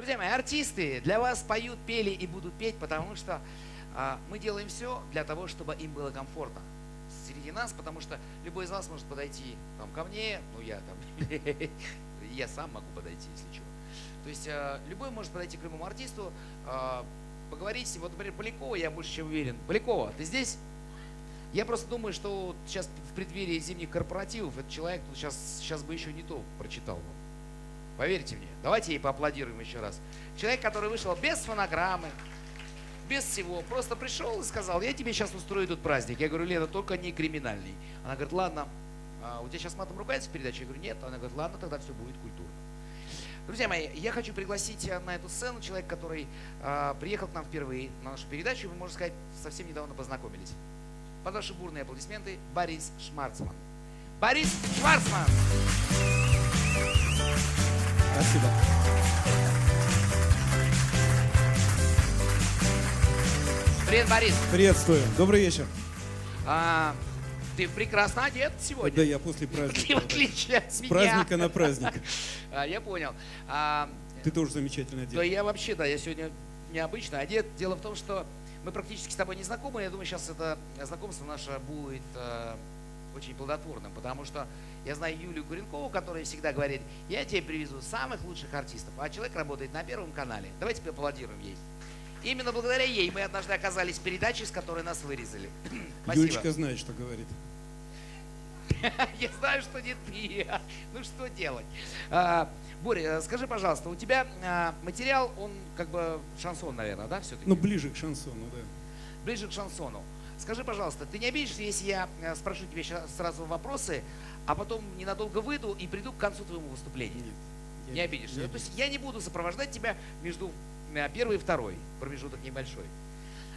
Друзья мои, артисты для вас поют, пели и будут петь, потому что а, мы делаем все для того, чтобы им было комфортно среди нас, потому что любой из вас может подойти там, ко мне, ну я там, я сам могу подойти, если чего. То есть а, любой может подойти к любому артисту, а, поговорить с ним. Вот, например, Полякова, я больше чем уверен. Полякова, ты здесь? Я просто думаю, что сейчас в преддверии зимних корпоративов этот человек тут сейчас, сейчас бы еще не то прочитал. Поверьте мне. Давайте ей поаплодируем еще раз. Человек, который вышел без фонограммы, без всего, просто пришел и сказал, я тебе сейчас устрою тут праздник. Я говорю, Лена, только не криминальный. Она говорит, ладно, а у тебя сейчас матом ругается в передаче? Я говорю, нет. Она говорит, ладно, тогда все будет культурно. Друзья мои, я хочу пригласить э, на эту сцену человека, который э, приехал к нам впервые на нашу передачу, вы, можно сказать, совсем недавно познакомились. Под ваши бурные аплодисменты Борис Шмарцман. Борис Шварцман! Спасибо. Привет, Борис! Приветствую. Добрый вечер. А, ты прекрасно одет сегодня. Да, я после Ты в праздника. отличие от С меня. праздника на праздник. А, я понял. А, Ты тоже замечательно Да одет. я вообще, да, я сегодня необычно одет. Дело в том, что мы практически с тобой не знакомы. Я думаю, сейчас это знакомство наше будет э, очень плодотворным, потому что я знаю Юлию Куренкову, которая всегда говорит, я тебе привезу самых лучших артистов, а человек работает на Первом канале. Давайте поаплодируем ей. Именно благодаря ей мы однажды оказались в передаче, с которой нас вырезали. Спасибо. Юлечка знает, что говорит. Я знаю, что не ты. Ну что делать? А, Боря, скажи, пожалуйста, у тебя а, материал, он как бы шансон, наверное, да, все-таки? Ну, ближе к шансону, да. ближе к шансону. Скажи, пожалуйста, ты не обидишься, если я э, спрошу тебе щас сразу вопросы, а потом ненадолго выйду и приду к концу твоему выступления? Нет. я Не обидишься. не То есть я не буду сопровождать тебя между э, первой и второй. Промежуток небольшой.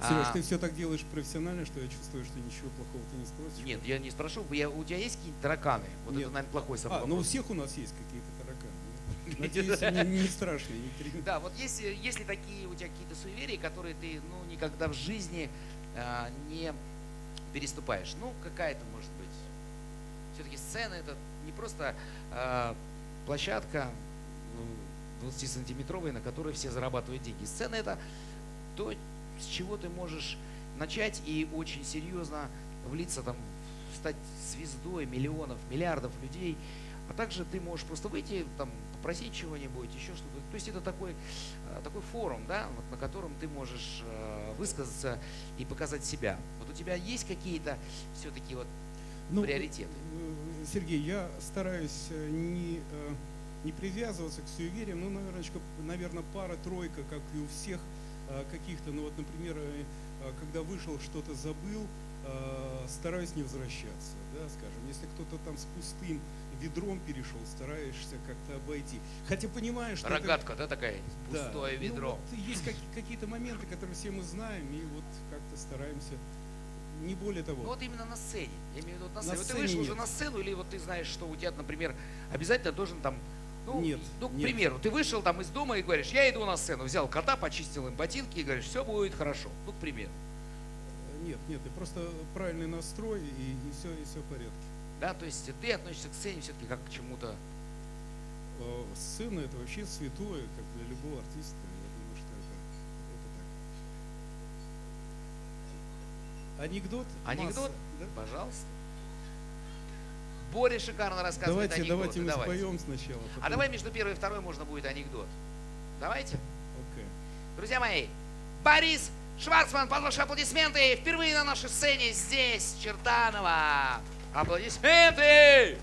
Сереж, А, ты все так делаешь профессионально, что я чувствую, что ничего плохого ты не спросишь. Нет, я не спрошу. Я, у тебя есть какие-то тараканы? Вот Нет. это, наверное, плохой сам А, ну у всех у нас есть какие-то тараканы. Надеюсь, не, не страшные. не Да, вот есть, э, есть ли такие у тебя какие-то суеверия, которые ты ну, никогда в жизни не переступаешь? Ну, какая-то может быть. Все-таки сцена это не просто а, площадка ну, 20-сантиметровая, на которой все зарабатывают деньги. Сцена это то, с чего ты можешь начать и очень серьезно влиться там, стать звездой миллионов, миллиардов людей. А также ты можешь просто выйти, там, попросить чего-нибудь, еще что-то. То есть это такой, э, такой форум, да, вот, на котором ты можешь э, высказаться и показать себя. Вот у тебя есть какие-то все-таки вот Ну, приоритеты? э, Сергей, я стараюсь не, не привязываться к суевериям, ну, наверное, наверное, пара-тройка, как и у всех каких-то, ну вот, например, когда вышел, что-то забыл, стараюсь не возвращаться, да, скажем. Если кто-то там с пустым ведром перешел, стараешься как-то обойти. Хотя понимаешь, что это- рогатка, да, такая, да, пустое ну ведро. вот есть как- какие-то моменты, которые все мы знаем, и вот как-то стараемся, не более того. Ну вот именно на сцене. Я имею в виду вот на На сцене. Вот ты сцене вышел уже нет. на сцену, или вот ты знаешь, что у тебя, например, обязательно должен там. Ну, Нет, ну, к нет. примеру, ты вышел там из дома и говоришь, я иду на сцену, взял кота, почистил им ботинки и говоришь, все будет хорошо. Ну, к примеру. Нет, нет, и просто правильный настрой, и, все, и все в порядке. Да, то есть ты относишься к сцене все-таки как к чему-то. Э, Сцена это вообще святое, как для любого артиста. Я думаю, что это, это так. Анекдот? Анекдот? Масса, да? Пожалуйста. Боря шикарно рассказывает Давайте, анекдоты. давайте мы давайте. споем сначала. А потом- давай между первой и второй можно будет анекдот. Давайте. Окей. Друзья мои, Борис Шварцман, под ваши аплодисменты, впервые на нашей сцене здесь, Чертанова. Аплодисменты!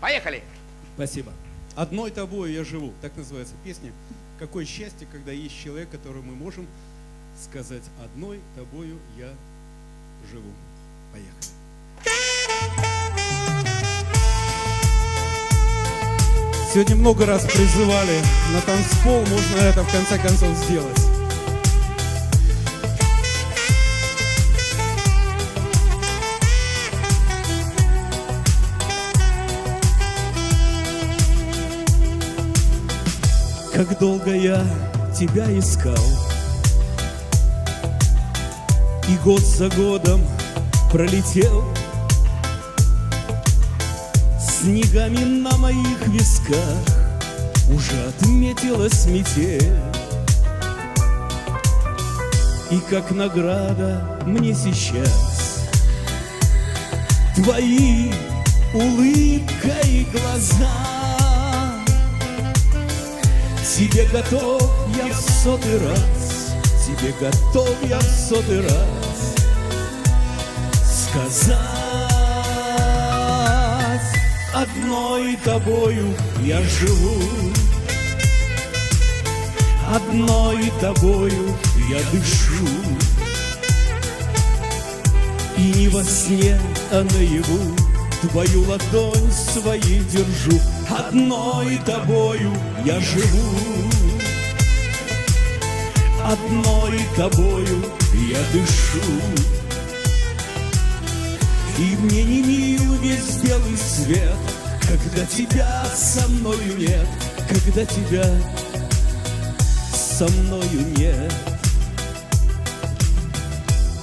Поехали! Спасибо. Одной тобой я живу. Так называется песня. Какое счастье, когда есть человек, которому мы можем сказать одной тобою я живу. Поехали. Сегодня много раз призывали на танцпол, можно это в конце концов сделать. Как долго я тебя искал. И год за годом пролетел. Снегами на моих висках уже отметилась метель. И как награда мне сейчас Твои улыбка и глаза Тебе готов я в сотый раз Тебе готов я в сотый раз Сказать Одной тобою я живу Одной тобою я дышу И не во сне, а наяву Твою ладонь своей держу Одной тобою я живу. Одной тобою я дышу. И мне не мил весь белый свет Когда тебя со мною нет Когда тебя со мною нет.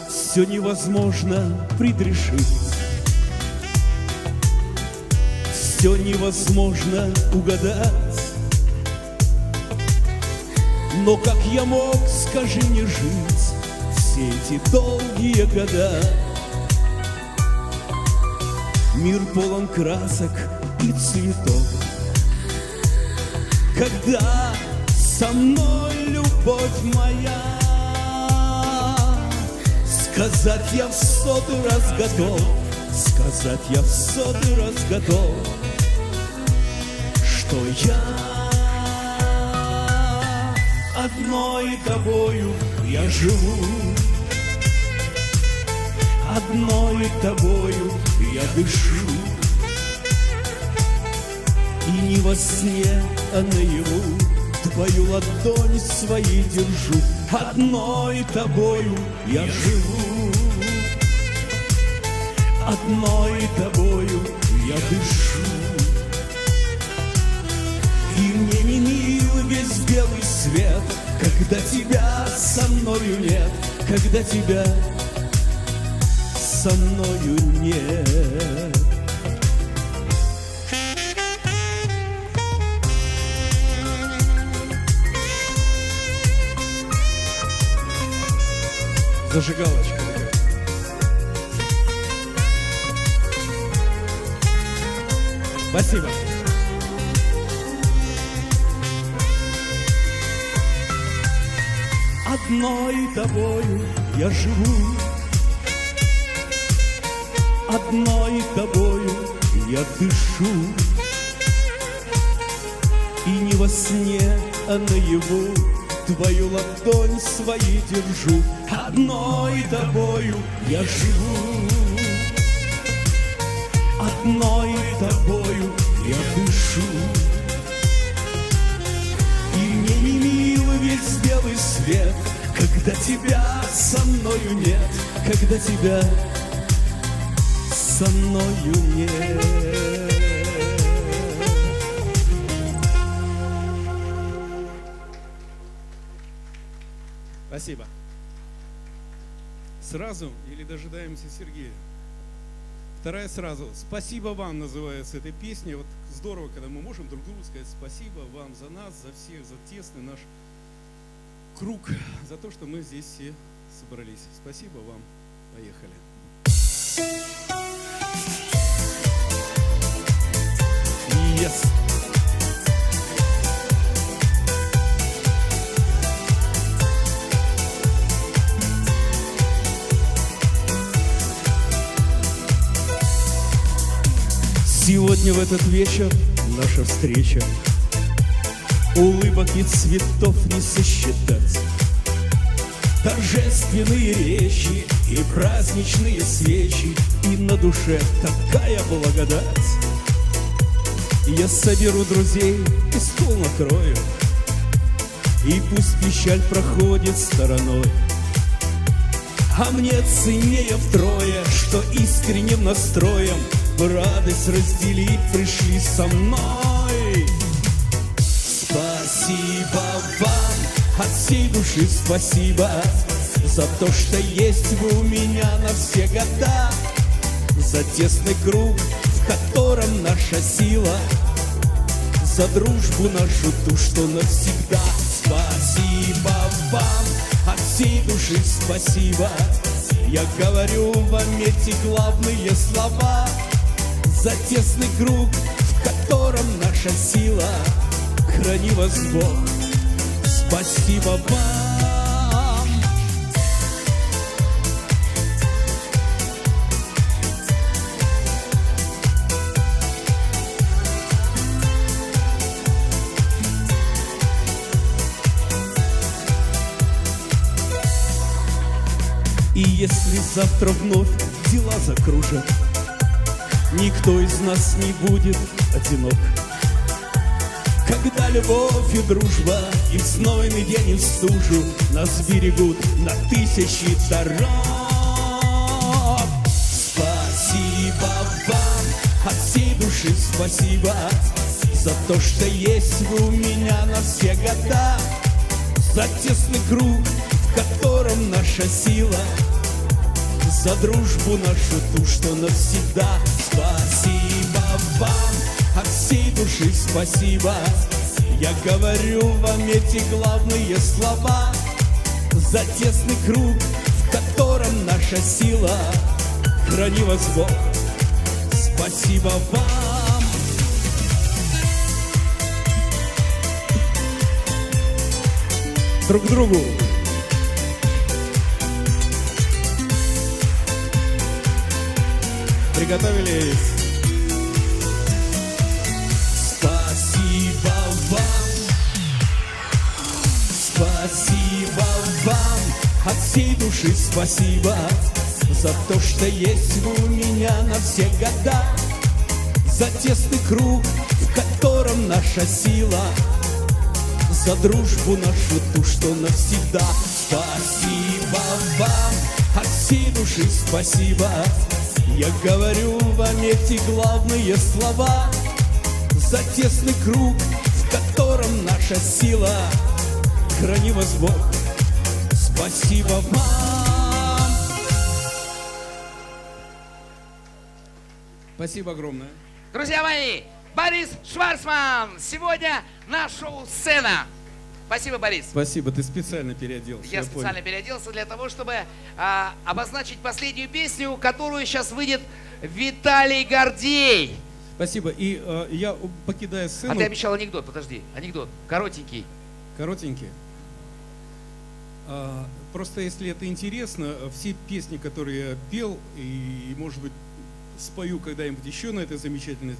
Все невозможно предрешить Все невозможно угадать. Но как я мог, скажи мне, жить Все эти долгие года? Мир полон красок и цветов. Когда со мной любовь моя? Сказать я в сотый раз готов. Сказать я в сотый раз готов Что я одной тобою я живу. Одной тобою я дышу. И не во сне, а наяву Твою ладонь своей держу. Одной тобою я живу. Одной тобою я дышу белый свет Когда тебя со мною нет Когда тебя со мною нет Зажигалочка. Спасибо. Одной тобою я живу, Одной тобою я дышу, И не во сне, а наяву Твою ладонь своей держу, Одной тобою я живу, Одной тобою я дышу. Свет, Когда тебя со мною нет, Когда тебя со мною нет. Спасибо. Сразу или дожидаемся Сергея? Вторая сразу. Спасибо вам называется эта песня. Вот здорово, когда мы можем друг другу сказать спасибо вам за нас, за всех, за тесный наш круг, за то, что мы здесь все собрались. Спасибо вам. Поехали. Yes. Сегодня в этот вечер наша встреча Улыбок и цветов не сосчитать. Торжественные речи и праздничные свечи И на душе такая благодать. Я соберу друзей и стол накрою И пусть печаль проходит стороной. А мне ценнее втрое, что искренним настроем Мы радость разделить пришли со мной. Спасибо вам, от всей души спасибо За то, что есть вы у меня на все года За тесный круг, в котором наша сила За дружбу нашу ту, что навсегда. Спасибо вам, от всей души спасибо. Я говорю вам эти главные слова За тесный круг, в котором наша сила Храни вас Бог, спасибо вам И если завтра вновь дела закружат, Никто из нас не будет одинок. Когда любовь и дружба. И в знойный день и в стужу. Нас берегут на тысячи дорог. Спасибо вам, от всей души спасибо За то, что есть вы у меня на все года. За тесный круг, в котором наша сила. За дружбу нашу ту, что навсегда. Спасибо вам, всей души спасибо Я говорю вам эти главные слова За тесный круг, в котором наша сила Храни вас Бог, спасибо вам Друг другу. Приготовились. От всей души спасибо за то, что есть у меня на все года, за тесный круг, в котором наша сила, за дружбу нашу ту, что навсегда. Спасибо вам, от всей души спасибо. Я говорю вам эти главные слова. За тесный круг, в котором наша сила. Храни вас Бог, спасибо вам Спасибо огромное. Друзья мои, Борис Шварцман сегодня на шоу «Сцена». Спасибо, Борис. Спасибо, ты специально переоделся. Я понял. специально переоделся для того, чтобы а, обозначить последнюю песню, которую сейчас выйдет Виталий Гордей. Спасибо. И э, я, покидая А сцену, ты обещал анекдот, подожди. Анекдот, коротенький. коротенький. А, просто если это интересно, все песни, которые я пел, и, может быть, спою когда-нибудь еще на этой замечательной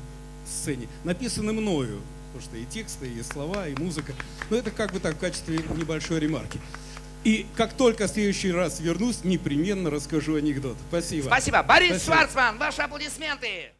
сцене, написаны мною. Потому что и тексты, и слова, и музыка. Но это как бы так в качестве небольшой ремарки. И как только в следующий раз вернусь, непременно расскажу анекдот. Спасибо. Спасибо. Борис Спасибо. Шварцман, ваши аплодисменты.